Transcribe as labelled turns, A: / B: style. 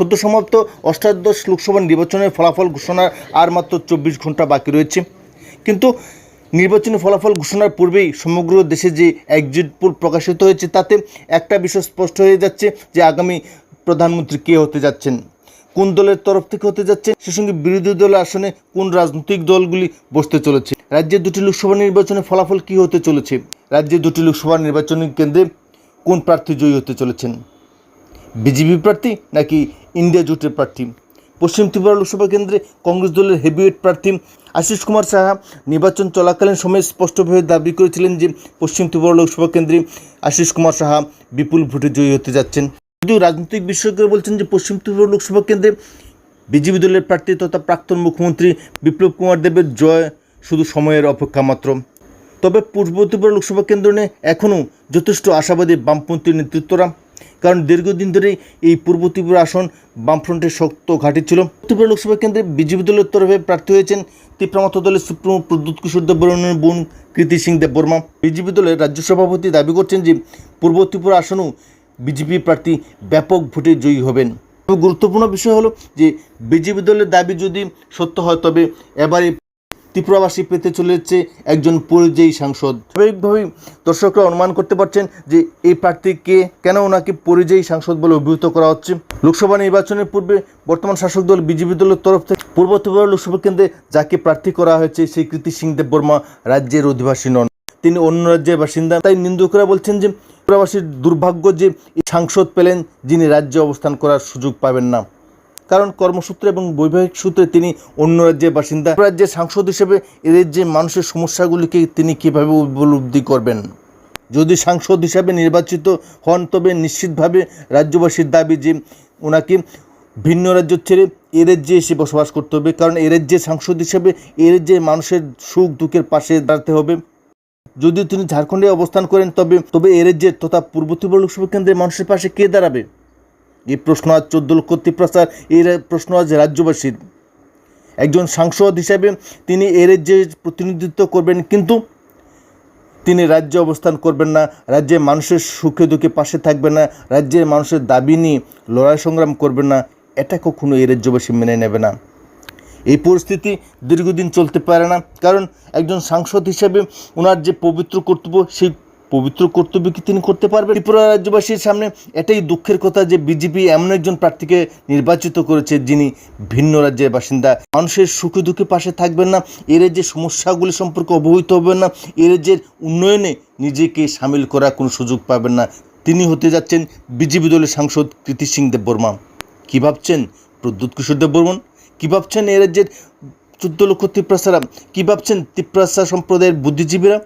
A: সদ্য সমাপ্ত, অষ্টাদশ লোকসভা নির্বাচনের ফলাফল ঘোষণার আর মাত্র চব্বিশ ঘণ্টা বাকি রয়েছে। কিন্তু নির্বাচনী ফলাফল ঘোষণার পূর্বেই সমগ্র দেশে যে এক্সিট পোল প্রকাশিত হয়েছে, তাতে একটা বিষয় স্পষ্ট হয়ে যাচ্ছে যে আগামী প্রধানমন্ত্রী কে হতে যাচ্ছেন, কোন দলের তরফ থেকে হতে যাচ্ছে সে সঙ্গে বিরোধী দলের আসনে কোন রাজনৈতিক দলগুলি বসতে চলেছে রাজ্যের দুটি লোকসভা নির্বাচনের ফলাফল কী হতে চলেছে রাজ্যের দুটি লোকসভা নির্বাচনী কেন্দ্রে কোন প্রার্থী জয়ী হতে চলেছেন। বিজেপি প্রার্থী নাকি ইন্ডিয়া জোটের প্রার্থী? পশ্চিম ত্রিপুরা লোকসভা কেন্দ্রে কংগ্রেস দলের হেভিওয়েট প্রার্থী আশিস কুমার সাহা নির্বাচন চলাকালীন সময়ে স্পষ্টভাবে দাবি করেছিলেন যে পশ্চিম ত্রিপুরা লোকসভা কেন্দ্রে আশিস কুমার সাহা বিপুল ভোটে জয়ী হতে যাচ্ছেন। যদিও রাজনৈতিক বিশেষজ্ঞরা বলছেন যে পশ্চিম ত্রিপুরা লোকসভা কেন্দ্রে বিজেপি দলের প্রার্থী তথা প্রাক্তন মুখ্যমন্ত্রী বিপ্লব কুমার দেবের জয় শুধু সময়ের অপেক্ষা মাত্র। তবে পূর্ব ত্রিপুরা লোকসভা কেন্দ্র নিয়ে এখনও যথেষ্ট আশাবাদী বামপন্থী নেতৃত্বরা কারণ দীর্ঘদিন ধরেই এই পূর্ব ত্রিপুরা আসন বামফ্রন্টের শক্ত ঘাঁটি ছিল। ত্রিপুরা লোকসভা কেন্দ্রে বিজেপি দলের তরফে প্রার্থী হয়েছেন তীব্রমত দলের সুপ্রিমো প্রদ্যুৎ কিশোর দেববর্মনের বোন কৃতি সিং দেববর্মা। বিজেপি দলের রাজ্য সভাপতি দাবি করছেন যে পূর্ব ত্রিপুরা আসনেও বিজেপি প্রার্থী ব্যাপক ভোটে জয়ী হবেন। তবে গুরুত্বপূর্ণ বিষয় হলো যে বিজেপি দলের দাবি যদি সত্য হয় তবে এবারে ত্রিপুরাবাসী পেতে চলেছে একজন পরিযায়ী সাংসদ। স্বাভাবিকভাবেই দর্শকরা অনুমান করতে পারছেন যে এই প্রার্থীকে কেন ওনাকে পরিযায়ী সাংসদ বলে অভিহিত করা হচ্ছে? লোকসভা নির্বাচনের পূর্বে বর্তমান শাসক দল বিজেপি দলের তরফ থেকে পূর্ব ত্রিপুরা লোকসভা কেন্দ্রে যাকে প্রার্থী করা হয়েছে সেই কৃতি সিং দেববর্মা রাজ্যের অধিবাসী নন। তিনি অন্য রাজ্যের বাসিন্দা। তাই নিন্দুকরা বলছেন যে ত্রিপুরাবাসীর দুর্ভাগ্য যে সাংসদ পেলেন যিনি রাজ্যে অবস্থান করার সুযোগ পাবেন না। কারণ কর্মসূত্রে এবং বৈবাহিক সূত্রে তিনি অন্য রাজ্যের বাসিন্দা। রাজ্যের সাংসদ হিসেবে এদের যে মানুষের সমস্যাগুলিকে তিনি কীভাবে উপলব্ধি করবেন? যদি সাংসদ হিসাবে নির্বাচিত হন, তবে নিশ্চিতভাবে রাজ্যবাসীর দাবি যে ওনাকে ভিন্ন রাজ্য ছেড়ে এ রাজ্যে এসে বসবাস করতে হবে, কারণ এ রাজ্যে সাংসদ হিসেবে এ রাজ্যে মানুষের সুখ দুঃখের পাশে দাঁড়াতে হবে। যদি তিনি ঝাড়খণ্ডে অবস্থান করেন, তবে তবে এ রাজ্যের তথা পূর্ব লোকসভা কেন্দ্রের মানুষের পাশে কে দাঁড়াবে? এই প্রশ্ন আজ চোদ্দ লক্ষ ত্রিপ্রাসার এই প্রশ্ন আজ রাজ্যবাসীর একজন সাংসদ হিসাবে তিনি এ রাজ্যে প্রতিনিধিত্ব করবেন কিন্তু তিনি রাজ্যে অবস্থান করবেন না, রাজ্যে মানুষের সুখে দুঃখে পাশে থাকবেন না রাজ্যের মানুষের দাবি নিয়ে লড়াই সংগ্রাম করবেন না, এটা কখনো এই রাজ্যবাসী মেনে নেবে না। এই পরিস্থিতি দীর্ঘদিন চলতে পারে না, কারণ একজন সাংসদ হিসেবে ওনার যে পবিত্র কর্তব্য, সেই পবিত্র কর্তব্য কি তিনি করতে পারবেন? ত্রিপুরা রাজ্যবাসীর সামনে এটাই দুঃখের কথা যে বিজেপি এমন একজন প্রার্থীকে নির্বাচিত করেছে যিনি ভিন্ন রাজ্যের বাসিন্দা। মানুষের সুখে দুঃখে পাশে থাকবেন না এর যে সমস্যাগুলি সম্পর্কে অবহিত হবেন না এর যে উন্নয়নে নিজেকে সামিল করার কোনো সুযোগ পাবেন না। তিনি হতে যাচ্ছেন বিজেপি দলের সাংসদ কৃতি সিং দেববর্মা। কী ভাবছেন প্রদ্যুৎ কিশোর দেববর্মন? কী ভাবছেন এ রাজ্যের চোদ্দ লক্ষ তিপ্রাসারা কী ভাবছেন তিপ্রাসা সম্প্রদায়ের বুদ্ধিজীবীরা?